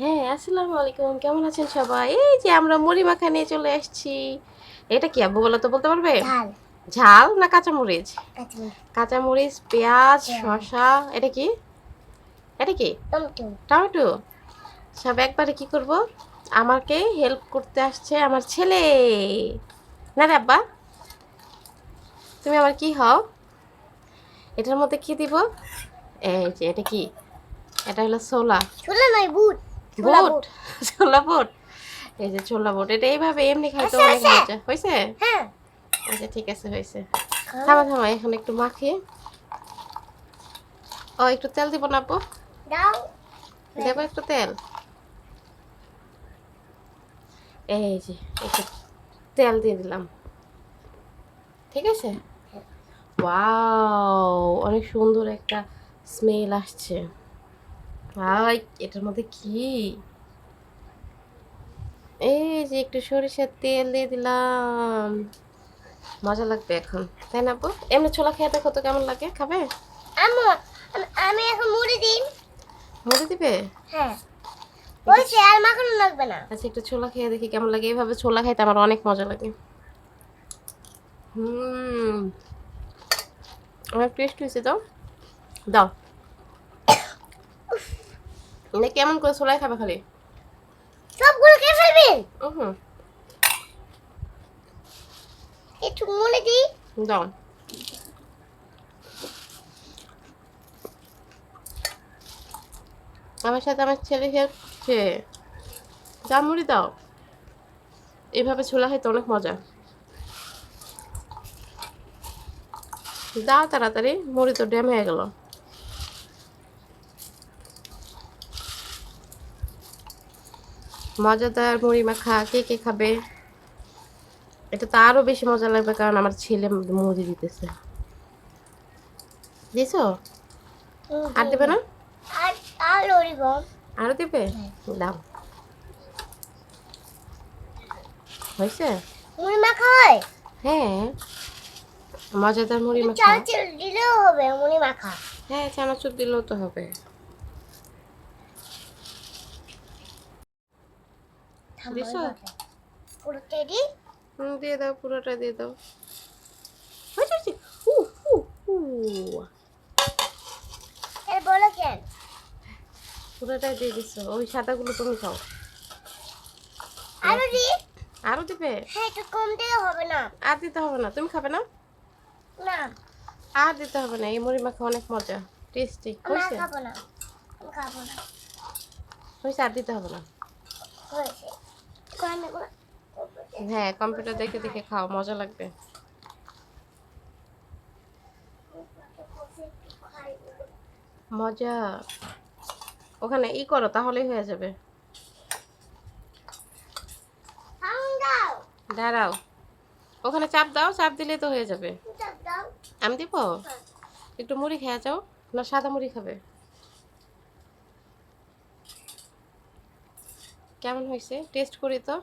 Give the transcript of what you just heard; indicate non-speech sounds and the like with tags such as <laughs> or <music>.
হ্যাঁ আসসালামু আলাইকুম। কেমন আছেন সবাই? এই যে আমরা মুড়ি মাখা নিয়ে চলে আসছি। এটা কি আব্বু বলো তো বলতে পারবে? ঝাল। ঝাল না কাঁচামরিচ? কাঁচামরিচ। পেঁয়াজ পেঁয়াজ। শসা এটা কি? এটা কি? টমেটো। সব একবারে কি করব? আমাকে হেল্প করতে আসছে আমার ছেলে। না রে আব্বা তুমি আমার কি হও? এটার মধ্যে কি দিব? এই যে এটা কি? এটা হলো সোলা ছোলা নয় বুট। বুট। <laughs> ছোলা বুট। এই যে ছোলা বুট এটা এইভাবে এমনি খাইতে অনেক মজা। হয়েছে হ্যাঁ। আচ্ছা ঠিক আছে হয়েছে থামা থামা এখন একটু মাখি ও একটু তেল দিব না আপু? দাও। দেবো একটু তেল? এই যে একটু তেল দিয়ে দিলাম। ঠিক আছে? ওয়াও অনেক সুন্দর একটা স্মেল আসছে। ভাই এটার মধ্যে কি? এই যে একটু সরিষার তেল দিয়ে দিলাম। মজা লাগবে এখন তাই না আপু? এমনি ছোলা খেয়ে দেখো তো কেমন লাগে খাবে? আমি- আমি এখন মুড়ি দিই মুড়ি দিবে? হ্যাঁ। বলছি আর মাখানো লাগবে না। আচ্ছা একটু ছোলা খেয়ে দেখি কেমন লাগে। এইভাবে ছোলা খাইতে আমার অনেক মজা লাগে। হুম। অনেক টেস্ট হয়েছে তো? দাও। এটা কেমন করে ছোলাই খাবে খালি? সবগুলো খেয়ে ফেলবেন হুম একটু মুড়ি দিই। দাও। আমার সাথে আমার ছেলে হেল্প যা মুড়ি দাও। এভাবে ছোলা খাইতে অনেক মজা। দাও তাড়াতাড়ি মুড়ি তো ড্যাম হয়ে গেল। মজাদার মুড়ি মাখা কে কে খাবে? এটা তো আরও বেশি মজা লাগবে কারণ আমার ছেলে মুড়ি দিতেছে। দিছো? আর দেবে না? আর দেবে? দাও। হয়েছে? মুড়ি মাখা হয়? হ্যাঁ। মজাদার মুড়ি মাখা। চাল দিলেও হবে মুড়ি মাখা। হ্যাঁ চানাচুর দিলেও তো হবে। দিছো? হুম, দিয়ে দাও পুরোটা দিয়ে দাও। হয়েছে, হয়েছে। উ, উ, উ। এর বলো কেন? পুরোটাই দিয়ে দিছো। ওই সাদাগুলো তুমি খাও। আরও দিই আরও দিবে? হ্যাঁ একটু কম দিলে হবে না। আর দিতে হবে না। তুমি খাবে না? না। আর দিতে হবে না। এই মুড়ি মাখা অনেক মজা। টেস্টি। হয়েছে? খাব না। খাব না। হয়েছে আর দিতে হবে না। হয়েছে। হ্যাঁ কম্পিউটার দেখে দেখে খাও মজা লাগবে। মজা। ওখানে ই করো তাহলেই হয়ে যাবে। দাঁড়াও। ওখানে চাপ দাও চাপ দিলে তো হয়ে যাবে। আমি দিব? একটু মুড়ি খেয়ে যাও না সাদা মুড়ি খাবে? কেমন হয়েছে? টেস্ট করি তো।